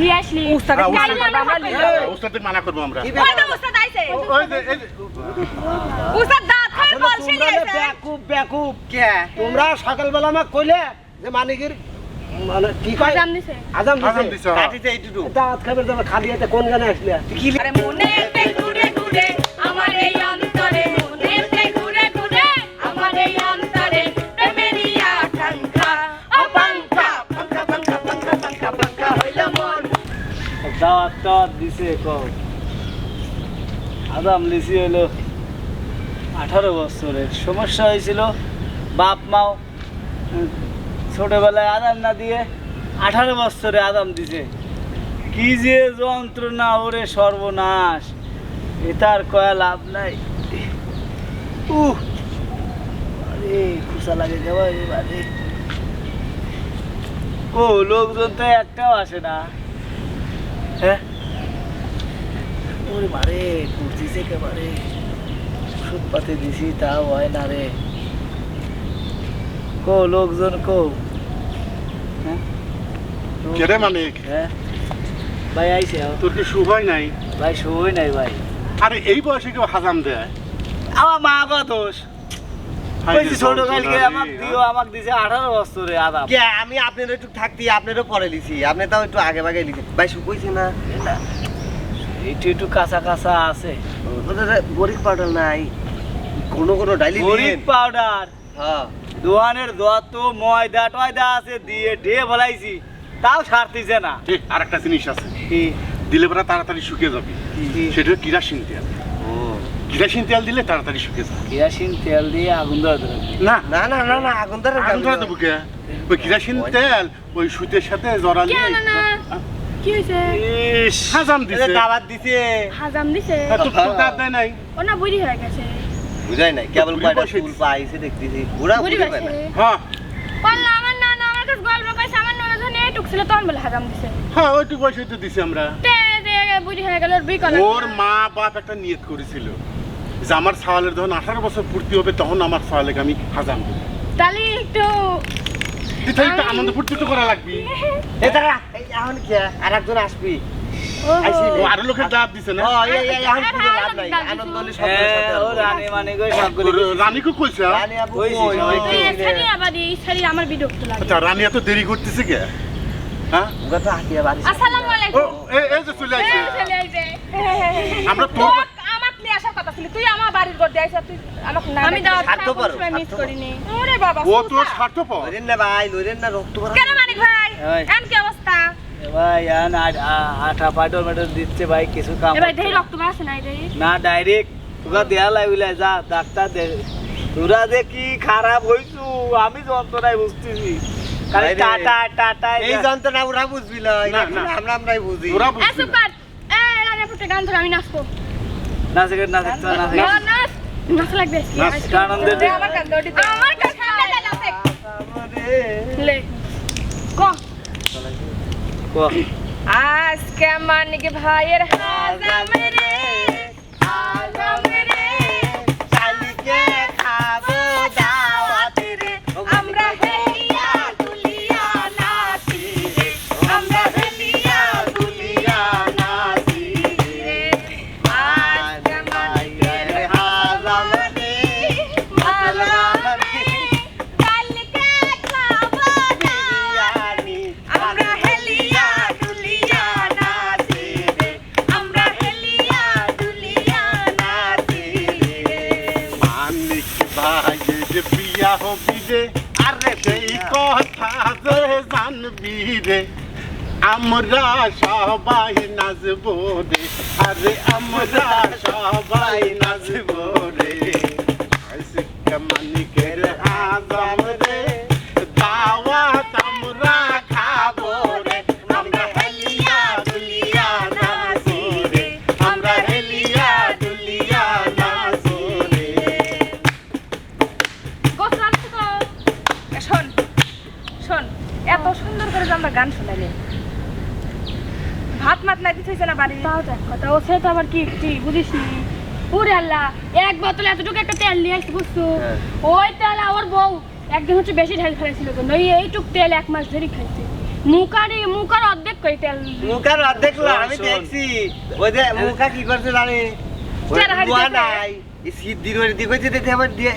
নিয়ে আসলি। উস্তাদ মানা করব আমরা। ওই তো উস্তাদ আইছে। উস্তাদ খায় বেকুব বেকুব কে? তোমরা সকালবেলা আমাকে কইলে যে মানিকের মানে কি কয়? আজাম দিছে। আজাম দিছে। কাটিতে এইটুকু দাঁত খাবে খালি হাতে কোন গানে আসলে? আরে মনেতে ঘুরে ঘুরে দাওয়াত টাওয়াত দিছে কম আদাম লিসি হলো আঠারো বছরের। সমস্যা হয়েছিল বাপ মাও ছোটবেলায় আদাম না দিয়ে আঠারো বছরে আদাম দিছে। কি যে যন্ত্রণা ওরে সর্বনাশ এটার কয়া লাভ নাই। উহ, আরে, খুশা লাগে যাওয়া ও, লোকজন তো একটাও আসে না। হ্যাঁ ওরে মারে করছিস একেবারে ওষুধ পাতি দিছি তাও হয় না রে। কো লোকজন কো? হ্যাঁ? কেরে মানিক? হ্যাঁ? ভাই আইসে আও। তোর কি সুভয় নাই? ভাই সই নাই ভাই। আরে এই বয়সে কেউ হাজাম দেয়? আমার মা গো দোষ। ছোট যন্ত্রণা কালকে রে। আমাক দিও আমাক দিছে আঠারো বছরে আদাম কে আমি আপনার একটু থাকতি আপনারও পরে লিছি। আপনি তাও একটু আগে ভাগে লিখি ভাই শুকইছে না? একটু একটু কাঁচা কাঁচা আছে। বরিক পাউডার নাই। কোন কোন ডাইলি পাউডার। হ্যাঁ। দোয়ানের দোয়া তো ময়দা টয়দা আছে দিয়ে ডে বলাইছি তাও সারতিছে না। এ, আর একটা জিনিস আছে। দিলে পরে তাড়াতাড়ি শুকিয়ে যাবে। কি? সেটা কিরাসিন তেল। কিরাসিন তেল দিলে তাড়াতাড়ি শুকিয়ে যাবে কেরাসিন তেল দিয়ে আগুন না না না না না আগুন ধরে আগুন ধরে দেবো কে ওই কিরাসিন তেল ওই সুতের সাথে জড়ালি কেন না? কি হইছে ইস, হাজাম দিছে। দাবাত দিছে। হাজাম দিছে? হ্যাঁ, দেয় নাই। ও না বুড়ি হয়ে গেছে। বুঝাই নাই কেবল কয়টা ফুল পাইছে দেখতেছি। পুরা বুড়ি না। হ্যাঁ। বললা আমার না না আমার কাছে গল্প কইছে আমার ননদ ধনে এটুক ছিল তখন বলে হাজাম দিছে। হ্যাঁ ওইটুকু বয়সে তো দিছি আমরা। তে বুড়ি হয়ে গেল ওর মা বাপ একটা নিয়ত করেছিল। যে আমার সাওয়ালের যখন আঠারো বছর পূর্তি হবে তখন আমার সাওয়ালেকে আমি হাজাম দেবো তাহলে একটু তাহলে আনন্দ ফুর্তি তো করা লাগবে। এই দাঁড়া এখন কি? আর একজন আসবি। ওহো। আইসি ও আরও লোকের দাঁত দিছে না? আনন্দ হ্যাঁ, রানী মানে রানীকে কইছে আচ্ছা এত দেরি করতেছে কে? হ্যাঁ? ওগা তো হাতিয়া বাড়ি আসসালামু ও আলাইকুম এই এই যে চলে আসছে। এই চলে আইছে। আমরা তোর নিয়ে আসার কথা ছিল। তুই আমার বাড়ির ঘর দিয়ে আইসা তুই আমাকে না আমি দাওয়াত স্বার্থ খাওয়া সময় মিস করিনি। ওরে বাবা ও লইরেন না ভাই লইরেন না রক্ত ভরা কেন মানিক ভাই। কি অবস্থা? ভাই আন আ- আ- পাটল মেটল দিচ্ছে ভাই কিছু কাম দেহি না। রক্ত বাড়ছে না দেহি? না ডাইরেক্ট তোরা দেয়া লাগলে যা ডাক্তার দে। তোরা যে কি খারাপ হইছু আমি যন্ত্রণায় বুঝতেছি। টাটা টাটা এই যন্ত্রণা ওরা বুঝবি না না, না। আমরা আমরাই বুঝি। রানী ফুটে গান ধরে আমি নাচবো। নাচে না থাকতো না না নাচ লাগবে। দে আমার আমার ক? আজকে মানিক ভাইয়ের হাজাম রে হাজাম রে। রে আরে সেই কথা যে জানবি রে, আমরা সবাই নাচব রে। আরে আমরা সবাই নাচব রে। মানিকের আজম রে। কথা ও সে তো আবার কি কি বুঝিস নি? ওরে আল্লাহ এক বোতলে এতটুকু একটা তেল নিয়ে আসতে বুঝছ? ওই তেল ওর বউ একদিন হচ্ছে বেশি ঢাল ফেলেছিল তো নই এইটুক তেল এক মাস ধরে খাইছে। মুখারি মুখার অর্ধেক কই তেল? মুখার অর্ধেক না, আমি। দেখছি। ওই যে মুখা কি করছে জানি? ওই দোয়া নাই। ওই দিকে আবার দিয়ে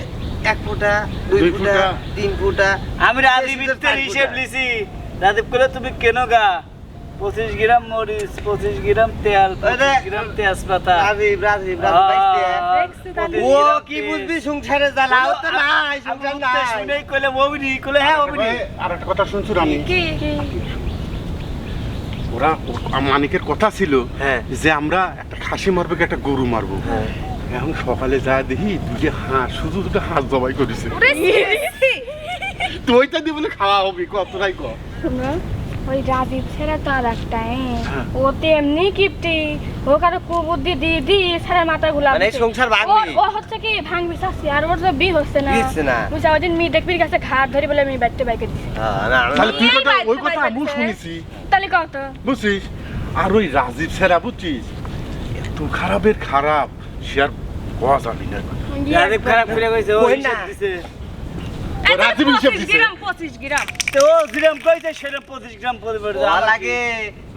এক ফুটা দুই ফুটা। তিন ফুটা। আমি ইত্তের চার হিসেব লিছি। রাজীব করে তুমি কেন গা? পঁচিশ গ্রাম মরিচ পঁচিশ গ্রাম তেল পঁচিশ গ্রাম তেজপাতা। ও কি বুঝবি সংসারে জ্বালা ও তো নাই সংসার নাই। শুনেই কইলে ওবিনি কইলে হ্যাঁ ওবিনি আর একটা কথা শুনছো আমি কি? কি? ওরা মানিকের কথা ছিল হ্যাঁ। যে আমরা একটা খাসি মারবো কি একটা গরু মারবো। হ্যাঁ। এখন সকালে যা দেখি দুটো হাঁস শুধু দুটো হাঁস জবাই করেছে। ছি। তো বলে খাওয়া হবে কতটাই ক? শোনো, ওই রাজীব ছেড়ে তো আর একটা হ্যাঁ। ও তো এমনি কিপটি। ও কারও কুবুদ্ধি দিয়ে দিয়ে ছেড়ে মাথা গুলা মানে সংসার ভাঙবি? ও হচ্ছে কি ভাঙবি চাচ্ছি আর ওর তো বি হচ্ছে না। হচ্ছে না। বুঝা ওই দিন মি দেখবির কাছে ঘাট ধরি বলে আমি বাইতে বাইকে দিছি। হ্যাঁ, না, তাহলে তুই কথা ওই কথা শুনেছি। তাহলে কত বুঝছিস? আর ওই রাজীব ছেড়া বুঝছিস? এত খারাপের খারাপ। সে আর কোয়া যাবি না। রাজীব খারাপ করে কইছে ও না। দিছে। এই তো রাজীব হিসেব 25 দিছে। গ্রাম 25 গ্রাম। তো ও গ্রাম কইছে সেরকম পঁচিশ গ্রাম পরিবার ওয়া লাগে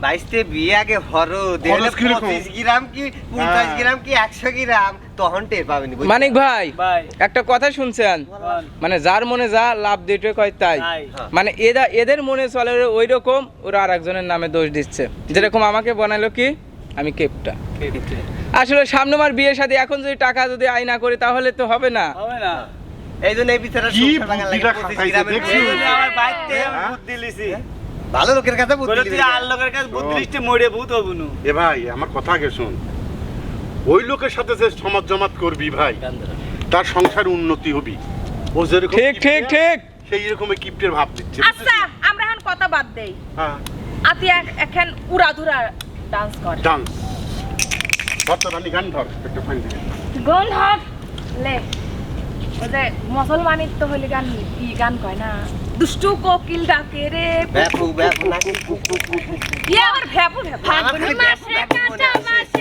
বাইশতে বিয়ে আগে হরো দেখলে খরচ গ্রাম কি পঞ্চাশ হ্যাঁ। গ্রাম কি একশো গ্রাম? তখন টের পাবেনি মানিক ভাই ভাই। একটা কথা শুনছেন? মানে যার মনে যা লাভ দিতে কয় তাই। তাই। মানে এরা এদের মনে চলে ওই রকম ওরা আর একজনের নামে দোষ দিচ্ছে। যেরকম আমাকে বানালো কি? আমি কেপটা। আসলে সামনে আমার বিয়ের সাথে এখন যদি টাকা যদি আয় না করি তাহলে তো হবে না। হবে না। এই জন্য এই বিচারে কি সংসার ভাঙার লাগে বুদ্ধিটা 25 খাটাইছে গ্রামের দেখছিস? বিয়ে। এই জন্য আমার বাইতে হ্যাঁ? বুদ্ধি লিছি। ভালো লোকের কাছে বুদ্ধি বলে আর লোকের কাছে বুদ্ধি লিস্টে মরে ভূত হবুনু এ ভাই আমার কথা আগে শোন। ওই লোকের সাথে যে সমাজ জমাত করবি ভাই তার সংসার উন্নতি হবি। ও যেরকম ঠিক ঠিক কিপ্টে, ঠিক। সেই রকমের কিপ্টের ভাব দিচ্ছে আচ্ছা আমরা এখন কথা বাদ দেই। হ্যাঁ। আতি এক- এখন উড়াধুরা ডান্স করে। ডান্স গান ধর একটা ফাইন গন হট লে। যে মুসলমানের তো হইলে গান ই গান কয় না দুষ্টু কোকিল ডাকে রে ভ্যাপু ভ্যাপু নাকি। ইয়ে আবার ভ্যাপু ভ্যাপু মাসে আছে। মাসে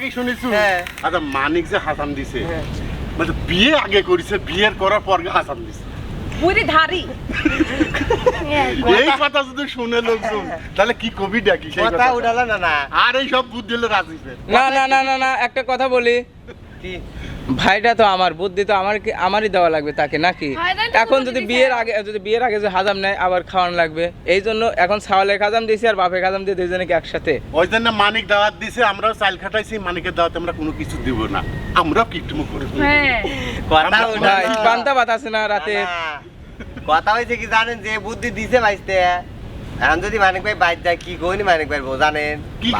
করে একটা কথা কি হ্যাঁ। আচ্ছা মানিক যে হাসান দিছে। হ্যাঁ। মানে বিয়ে আগে করেছে বিয়ের করার পর হাসান দিছে। বুড়ি ধারি। এই কথা যদি শুনে লোকজন তাহলে কি কবি ডাকি সেই কথা কথা না না। আর এই সব বুদ্ধি হলো না না না না না একটা কথা বলি। কি? ভাইটা তো আমার বুদ্ধি তো আমার কি আমারই দেওয়া লাগবে তাকে নাকি? এখন যদি বিয়ের আগে যদি বিয়ের আগে যে হাজাম নেয় আবার খাওয়ানো লাগবে। এই জন্য এখন ছাওয়ালের খাজাম দিয়েছি আর বাপের খাজাম দিয়ে দুজনকে একসাথে? ওই জন্য মানিক দাওয়াত দিছে আমরাও চাল খাটাইছি মানিকের দাওয়াতে আমরা কোনো কিছু দিব না। আমরাও কিটমু করি হ্যাঁ। পান্তা ভাত আছে না রাতে? কথা হয়েছে কি জানেন যে বুদ্ধি দিছে বাইসতে এখন যদি মানিক ভাই বাইর যায় কি কইনি মানিক ভাই বউ জানেন কি?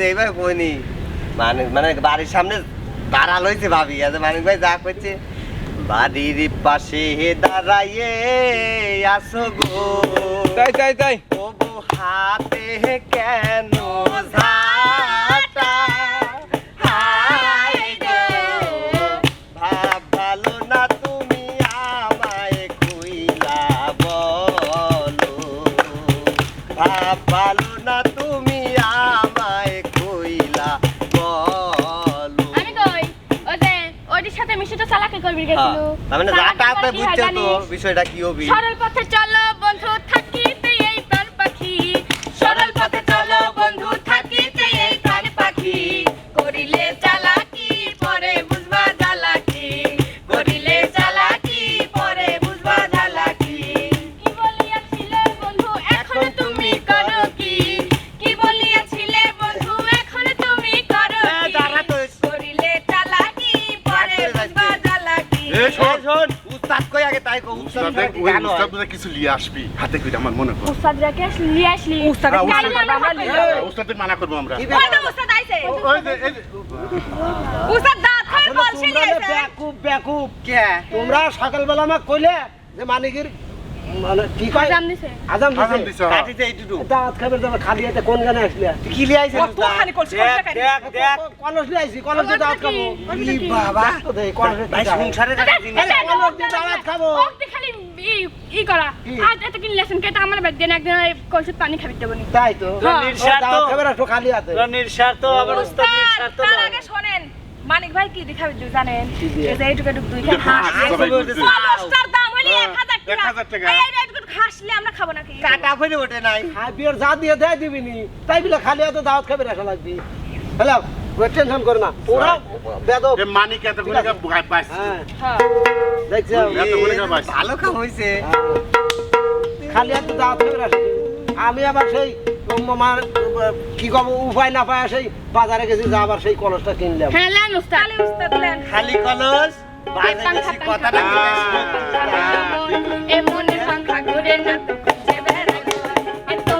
যে এইবার কইনি। মানে মানে বাড়ির সামনে দাঁড়াল হয়েছে ভাবি আজ মানিক ভাই যা করছে বাড়ির পাশে দাঁড়াইয়ে আসো গো। তাই তাই তাই। ও হাতে কেন ঝাঁটা গেছিল। তার মানে আপনি তো বিষয়টা কি হবি সরল পথে চলো কিছু লিয়ে আসবি হাতে করে আমার মনে কর উস্তাদরাকে নিয়ে আসলি উস্তাদ হ্যাঁ, উস্তাদ- উস্তাদের মানা করব আমরা। ওই? তো উস্তাদ আইছে। উস্তাদ দাঁত খায় বলছিস বেকুব বেকুব কে? তোমরা সকালবেলা আমাকে কইলে যে মানিকের মানে কি কয়? আজাম দিছে। আজাম আজাম দিছে দিছে। কাটিতে এইটুকু দাঁত খালি হাতে কোন গানে আসলে তুই কি লিয়ে আইছিস উস্তাদ? দেখ দেখ দেখ কলস নিয়ে আইছি কলস দিয়ে দাঁত খাব। ই বাবা তো দেই কলস ভাই সংসারে একটা জিনিস কলস দিয়ে দাঁত খাব। ওকে খালি ই- করা কি? আজ এত কিন লেসন কেটে আমার দেন একদিন পানি খাবি দেবো নি তাই তো খালি হাতে। রনির স্বার্থ আবার উস্তাদ স্বার্থ তার আগে শোনেন। মানিক ভাই কি দেখাবি তুই জানেন? এইটুকু দুই যে খান হাঁস সবাই দাম হইলে হ্যাঁ, 1000 টাকা। 1000 টাকা। এই এই এইটুকু ঘাসলে আমরা খাব নাকি? কাটা ফেলে ওঠে নাই। খাই বিয়ের যা দিয়ে দেয় দিবি নি। তাই বলে খালি হাতে দাওয়াত খাবে আসা লাগবি। হ্যালো টেনশন করে না। ওরা বেদব মানিক এতক্ষণে কা পাইছে। হ্যাঁ। হ্যাঁ। দেখছ। ভালো কাম হইছে। খালি দাওয়াত খাবে আমি আবার সেই কি কব উপায় না পায় সেই বাজারে গেছি যা আবার সেই কলসটা কিনলাম। হ্যাঁ লেন উস্তাদ। খালি উস্তাদ লেন। খালি কলস? বাইরে বেশি কথাটা এ মনে সংখ্যা ঘুরে না। তো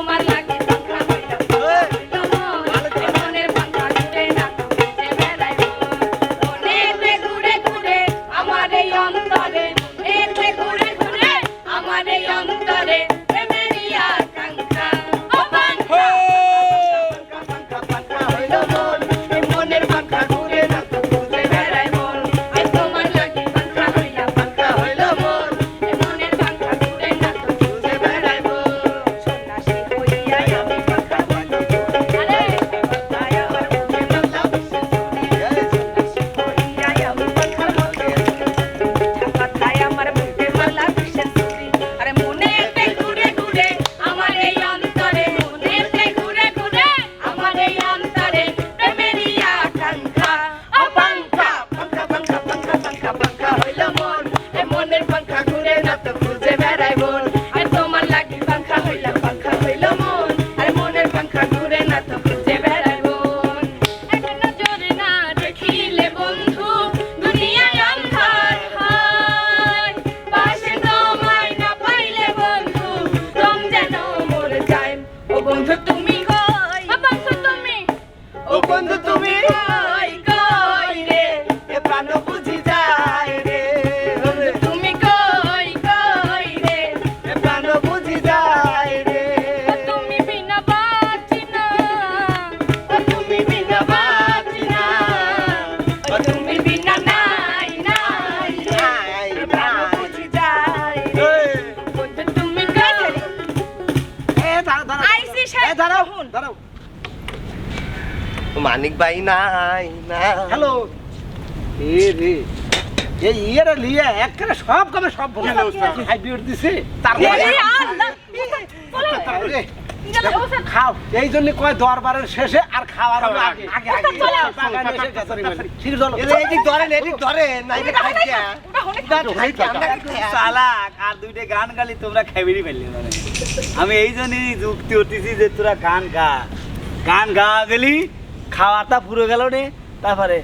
মানিক ভাই নাই না হ্যালো। এ রে এই ইয়েরে লিয়ে একবারে সব সব বলে হাইব্রিড দিছে। তারপরে তারপরে খাও। এই জন্য কয় দরবারের শেষে আর খাওয়ার আগে আগে। চালাক আর দুইটা গান গালি তোমরা খাইবেরই পারলে মানে আমি এই জন্যই যুক্তি করতেছি যে তোরা গান গা। গান গা গেলি খাওয়াটা পুরো গেল নে তারপরে